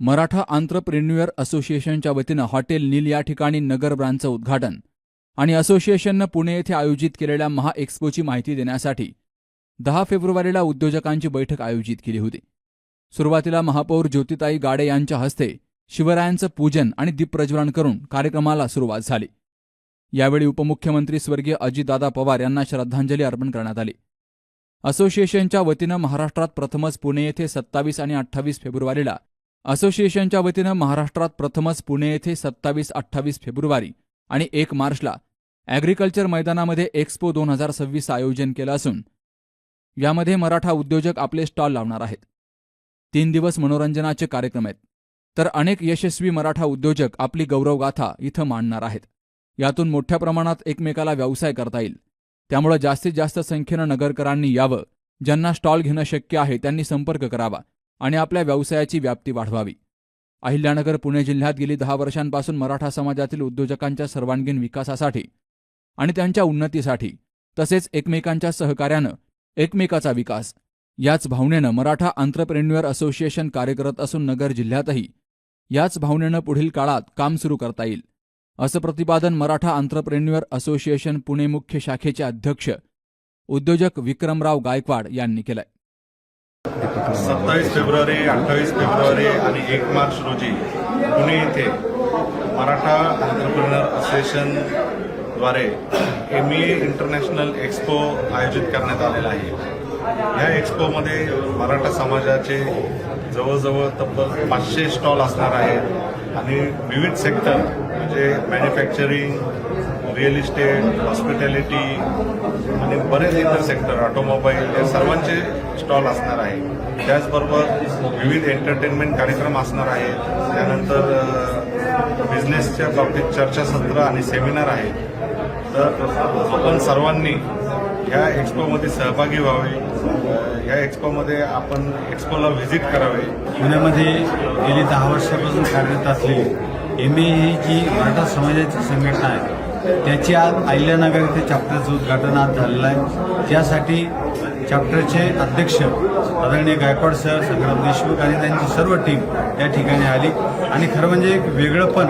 मराठा आंत्रप्रेन्युअर असोसिएशनच्या वतीनं हॉटेल नील या ठिकाणी नगर ब्रांचचं उद्घाटन आणि असोसिएशननं पुणे येथे आयोजित केलेल्या महाएक्स्पोची माहिती देण्यासाठी दहा फेब्रुवारीला उद्योजकांची बैठक आयोजित केली होती. सुरुवातीला महापौर ज्योतिताई गाडे यांच्या हस्ते शिवरायांचं पूजन आणि दीपप्रज्वलन करून कार्यक्रमाला सुरुवात झाली. यावेळी उपमुख्यमंत्री स्वर्गीय अजितदादा पवार यांना श्रद्धांजली अर्पण करण्यात आली. असोसिएशनच्या वतीनं महाराष्ट्रात प्रथमच पुणे येथे सत्तावीस आणि अठ्ठावीस फेब्रुवारीला असोसिएशनच्या वतीनं महाराष्ट्रात प्रथमच पुणे येथे सत्तावीस अठ्ठावीस फेब्रुवारी आणि एक मार्चला ॲग्रिकल्चर मैदानामध्ये एक्स्पो दोन हजार सव्वीस आयोजन केलं असून यामध्ये मराठा उद्योजक आपले स्टॉल लावणार आहेत. तीन दिवस मनोरंजनाचे कार्यक्रम आहेत. तर अनेक यशस्वी मराठा उद्योजक आपली गौरवगाथा इथं मांडणार आहेत. यातून मोठ्या प्रमाणात एकमेकाला व्यवसाय करता येईल. त्यामुळे जास्तीत जास्त संख्येनं नगरकरांनी यावं ज्यांना स्टॉल घेणं शक्य आहे त्यांनी संपर्क करावा. आणि आपल्या व्यवसायाची व्याप्ती वाढवावी. अहिल्यानगर पुणे जिल्ह्यात गेली दहा वर्षांपासून मराठा समाजातील उद्योजकांच्या सर्वांगीण विकासासाठी आणि त्यांच्या उन्नतीसाठी तसेच एकमेकांच्या सहकार्यानं एकमेकाचा विकास याच भावनेनं मराठा आंतरप्रेन्युअर असोसिएशन कार्यरत असून नगर जिल्ह्यातही याच भावनेनं पुढील काळात काम सुरू करता येईल असं प्रतिपादन मराठा आंतरप्रेन्युअर असोसिएशन पुणे मुख्य शाखेचे अध्यक्ष उद्योजक विक्रमराव गायकवाड यांनी केलंय. सत्तावीस फेब्रुवारी अठ्ठावीस फेब्रुवारी आणि एक मार्च रोजी पुणे येथे मराठा एंटरप्रिनर असोसिएशनद्वारे एम ई इंटरनॅशनल एक्स्पो आयोजित करण्यात आलेला आहे. या एक्स्पोमध्ये मराठा समाजाचे जवळजवळ तब्बल पाचशे स्टॉल असणार आहेत आणि विविध सेक्टर म्हणजे मॅन्युफॅक्चरिंग रिअल इस्टेट हॉस्पिटॅलिटी आणि बरेच इतर सेक्टर ऑटोमोबाईल या सर्वांचे स्टॉल असणार आहे. त्याचबरोबर विविध एंटरटेनमेंट कार्यक्रम असणार आहेत. त्यानंतर बिझनेसच्या बाबतीत चर्चासत्र आणि सेमिनार आहे तर आपण सर्वांनी ह्या एक्स्पोमध्ये सहभागी व्हावे. या एक्सपोमध्ये आपण एक्स्पोला व्हिजिट करावे. पुण्यामध्ये गेली दहा वर्षापासून कार्यरत असलेली एम ए ही जी मराठा समाजाची संघटना आहे त्याची आज अहिल्यानगर येथे चॅप्टरचं उद्घाटन आज झालेलं आहे. त्यासाठी चॅप्टरचे अध्यक्ष आदरणीय गायकवाड सर संग्राम देशमुख आणि त्यांची सर्व टीम या ठिकाणी आली. आणि खरं म्हणजे एक वेगळंपण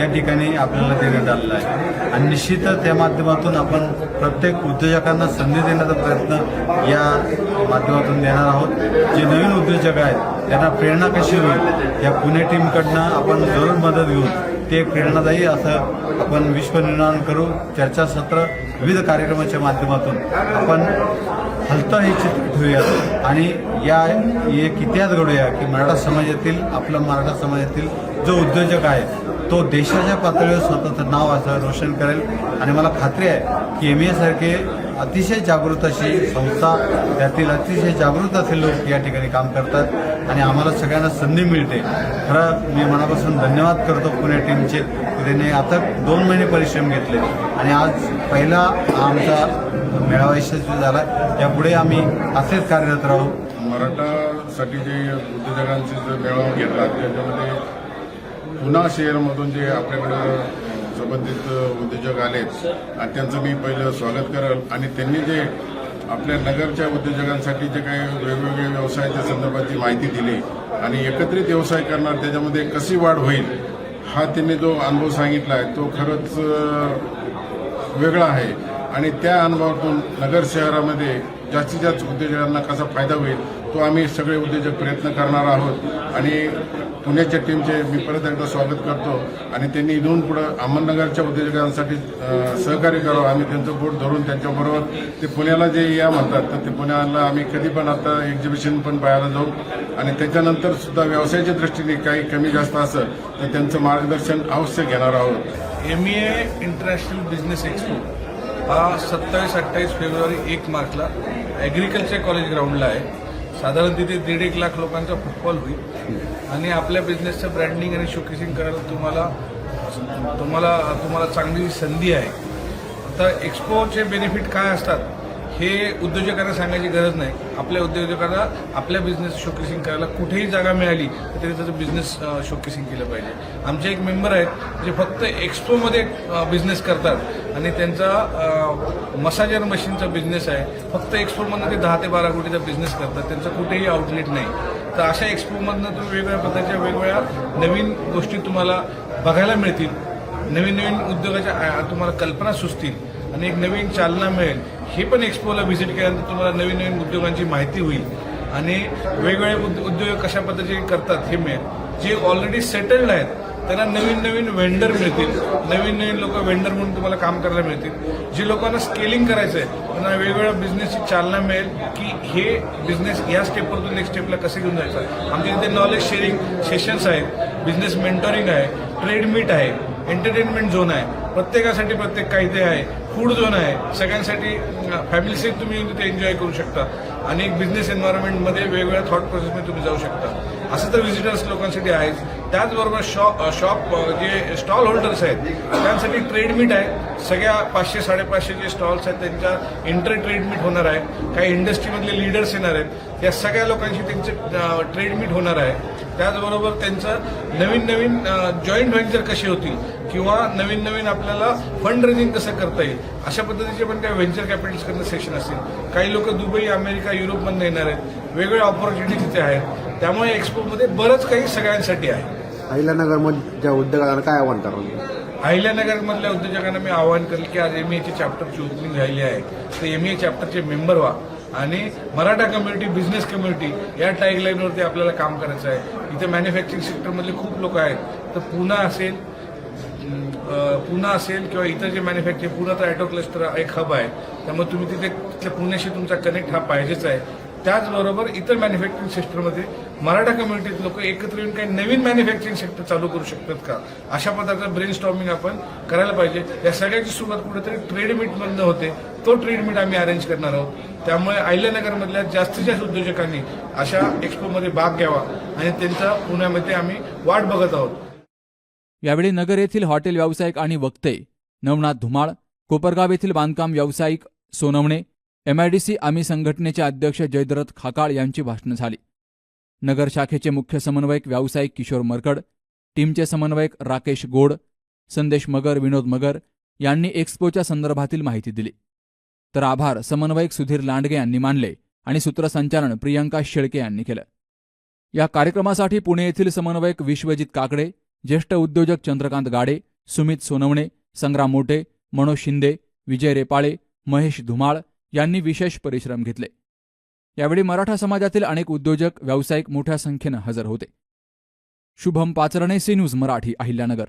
या ठिकाणी आपल्याला देण्यात आलेलं आहे. आणि निश्चितच त्या माध्यमातून आपण प्रत्येक उद्योजकांना संधी देण्याचा प्रयत्न या माध्यमातून देणार आहोत. जे नवीन उद्योजक आहेत त्यांना प्रेरणा कशी होईल या पुणे टीमकडनं आपण जरूर मदत घेऊन ते प्रेरणादायी असं आपण विश्वनिर्माण करू. चर्चासत्र विविध कार्यक्रमाच्या माध्यमातून आपण हलतं हे चित्र ठेवूया आणि या एक इतिहास घडूया की मराठा समाजातील आपला मराठा समाजातील जो उद्योजक आहे तो देशाच्या पातळीवर स्वतःचं नाव असं रोशन करेल. आणि मला खात्री आहे की एम एसारखे अतिशय जागृत अशी संस्था त्यातील अतिशय जागृत असे लोक या ठिकाणी काम करतात आणि आम्हाला सगळ्यांना संधी मिळते. खरं मी मनापासून धन्यवाद करतो पुणे टीमचे. त्याने आता दोन महिने परिश्रम घेतले आणि आज पहिला आमचा मेळावा यशस्वी झाला. यापुढे आम्ही असेच कार्यरत राहू. मराठासाठी जे उद्योजकांचे जे मेळावा घेतला त्याच्यामध्ये पुन्हा शहरमधून जे आपल्याकडं संबंधित उद्योजक आलेत. आणि त्यांचं मी पहिलं स्वागत करेल. आणि त्यांनी जे आपल्या नगरच्या उद्योजकांसाठी जे काही वेगवेगळे व्यवसायाच्या संदर्भातली माहिती दिली आणि एकत्रित व्यवसाय करणार त्याच्यामध्ये कशी वाढ होईल हा त्यांनी जो अनुभव सांगितला आहे तो खरंच वेगळा आहे. आणि त्या अनुभवातून नगर शहरामध्ये जास्तीत जास्त उद्योजकांना कसा फायदा होईल तो आम्ही सगळे उद्योजक प्रयत्न करणार आहोत. आणि पुण्याच्या टीमचे मी परत एकदा स्वागत करतो आणि त्यांनी इथून पुढं अहमदनगरच्या उद्योजकांसाठी सहकार्य करावं. आम्ही त्यांचं बोट धरून त्यांच्याबरोबर ते पुण्याला जे या म्हणतात तर ते पुण्याला आम्ही कधी पण आता एक्झिबिशन पण पाहायला जाऊ. आणि त्याच्यानंतर सुद्धा व्यवसायाच्या दृष्टीने काही कमी जास्त असं तर त्यांचं मार्गदर्शन अवश्य घेणार आहोत. M E A international business expo हा सत्तावीस अठ्ठावीस फेब्रुवारी एक मार्चला ॲग्रिकल्चर कॉलेज ग्राउंडला आहे. साधारण तिथे दीड एक लाख लोकांचा फुटबॉल होईल. आणि आपल्या बिझनेसचं ब्रँडिंग आणि शोकेसिंग करायला तुम्हाला तुम्हाला तुम्हाला चांगली संधी आहे. आता एक्सपोचे बेनिफिट काय असतात? हे उद्योजकांना सांगायची गरज नाही. आपल्या उद्योजकांना आपल्या बिझनेस शोकेसिंग करायला कुठेही जागा मिळाली तर त्याने त्याचं बिझनेस शोकेसिंग केलं पाहिजे. आमचे एक मेंबर आहेत जे फक्त एक्सपोमध्ये बिझनेस करतात. आणि त्यांचा मसाजर मशीनचा बिझनेस आहे. फक्त एक्सपोमधनं ते दहा ते बारा कोटीचा बिझनेस करतात. त्यांचं कुठेही आउटलेट नाही. तर अशा एक्सपोमधनं तुम्ही वेगवेगळ्या पद्धतीच्या वेगवेगळ्या नवीन गोष्टी तुम्हाला बघायला मिळतील. नवीन नवीन उद्योगाच्या तुम्हाला कल्पना सुचतील. आणि एक नवीन चालना मिळेल. हे पण एक्सपोला व्हिजिट केल्यानंतर तुम्हाला नवीन नवीन उद्योगांची माहिती होईल. आणि वेगवेगळे उद- उद्योग कशा पद्धतीने करतात हे मिळेल. जे ऑलरेडी सेटल्ड आहेत त्यांना नवीन नवीन वेंडर मिळतील. नवीन नवीन लोक वेंडर म्हणून तुम्हाला काम करायला मिळतील. जे लोकांना स्केलिंग करायचं आहे त्यांना वेगवेगळ्या बिझनेसची चालना मिळेल की हे बिझनेस या स्टेपवरतून नेक्स्ट स्टेपला कसे घेऊन जायचं आमच्या इथे नॉलेज शेअरिंग सेशन्स आहेत बिझनेस मेंटोरिंग आहे ट्रेड मीट आहे एंटरटेनमेंट झोन आहे. प्रत्येकासाठी प्रत्येक कायदे आहे. फूड झोन आहे. सगळ्यांसाठी फॅमिलीसहित तुम्ही येऊन तिथे एन्जॉय करू शकता. आणि एक बिझनेस एन्व्हायरमेंटमध्ये वेगवेगळ्या थॉट प्रोसेसमध्ये तुम्ही जाऊ शकता. असं तर व्हिजिटर्स लोकांसाठी आहेच. त्याचबरोबर शॉप शॉप जे स्टॉल होल्डर्स आहेत त्यांसाठी ट्रेड मीट आहे. सगळ्या पाचशे साडेपाचशे जे स्टॉल्स आहेत त्यांच्या इंटर ट्रेड मीट होणार आहे. काही इंडस्ट्रीमधले लीडर्स येणार आहेत. या सगळ्या लोकांशी त्यांचे ट्रेड मीट होणार आहे. त्याचबरोबर त्यांचं नवीन नवीन जॉईंट व्हेंचर कसे होतील? किंवा नवीन नवीन आपल्याला फंड रेझिंग कसं करता येईल? अशा पद्धतीचे पण त्या व्हेंचर कॅपिटल्सकडनं सेशन असतील. काही लोक दुबई अमेरिका युरोपमधनं येणार आहेत. वेगवेगळ्या ऑपॉर्च्युनिटी तिथे आहेत. त्यामुळे एक्सपोमध्ये बरंच काही सगळ्यांसाठी आहे. अहिल्यानगरमधल्या उद्योगाला काय आव्हान कराल अहिल्यानगरमधल्या उद्योजकांना मी आवाहन करेल की आज एमईची चॅप्टरची ओपनिंग झालेली आहे. तर एमईए चॅप्टरचे मेंबर व्हा. आणि मराठा कम्युनिटी बिझनेस कम्युनिटी या टॅगलाईनवरती आपल्याला काम करायचं आहे. इथे मॅन्युफॅक्चरिंग सेक्टरमधले खूप लोक आहेत. तर पुणा असेल पुणा असेल किंवा इतर जे मॅन्युफॅक्चर पुणा तर ॲटो क्लस्टर एक हब आहे. त्यामुळे तुम्ही तिथे तिथल्या पुण्याशी तुमचा कनेक्ट हा पाहिजेच आहे. त्याचबरोबर इतर मॅन्युफॅक्चरिंग सेक्टरमध्ये मराठा कम्युनिटीत लोक एकत्र येऊन काही नवीन मॅन्युफॅक्चरिंग सेक्टर चालू करू शकतात का? अशा प्रकारचं ब्रेन स्टॉमिंग आपण करायला पाहिजे. या सगळ्याची सुरुवात कुठेतरी ट्रेड मीटमधनं होते. तो ट्रेड मीट आम्ही अरेंज करणार आहोत. त्यामुळे अहिल्यानगरमधल्या जास्तीत जास्त उद्योजकांनी अशा एक्सपोमध्ये भाग घ्यावा आणि त्यांचा पुण्यामध्ये आम्ही वाट बघत आहोत. यावेळी नगर येथील हॉटेल व्यावसायिक आणि वक्ते नवनाथ धुमाळ कोपरगाव येथील बांधकाम व्यावसायिक सोनवणे एमआयडीसी आम्ही संघटनेचे अध्यक्ष जयद्रथ खाकाळ यांची भाषणं झाली. नगर शाखेचे मुख्य समन्वयक व्यावसायिक किशोर मरकड टीमचे समन्वयक राकेश गोड संदेश मगर विनोद मगर यांनी एक्स्पोच्या संदर्भातील माहिती दिली. तर आभार समन्वयक सुधीर लांडगे यांनी मानले आणि सूत्रसंचालन प्रियंका शेळके यांनी केलं. या कार्यक्रमासाठी पुणे येथील समन्वयक विश्वजित काकडे ज्येष्ठ उद्योजक चंद्रकांत गाडे सुमित सोनवणे संग्राम मोटे मनोज शिंदे विजय रेपाळे महेश धुमाळ यांनी विशेष परिश्रम घेतले. यावेळी मराठा समाजातील अनेक उद्योजक व्यावसायिक मोठ्या संख्येनं हजर होते. Shubham Pacharne C news Marathi Ahilyanagar.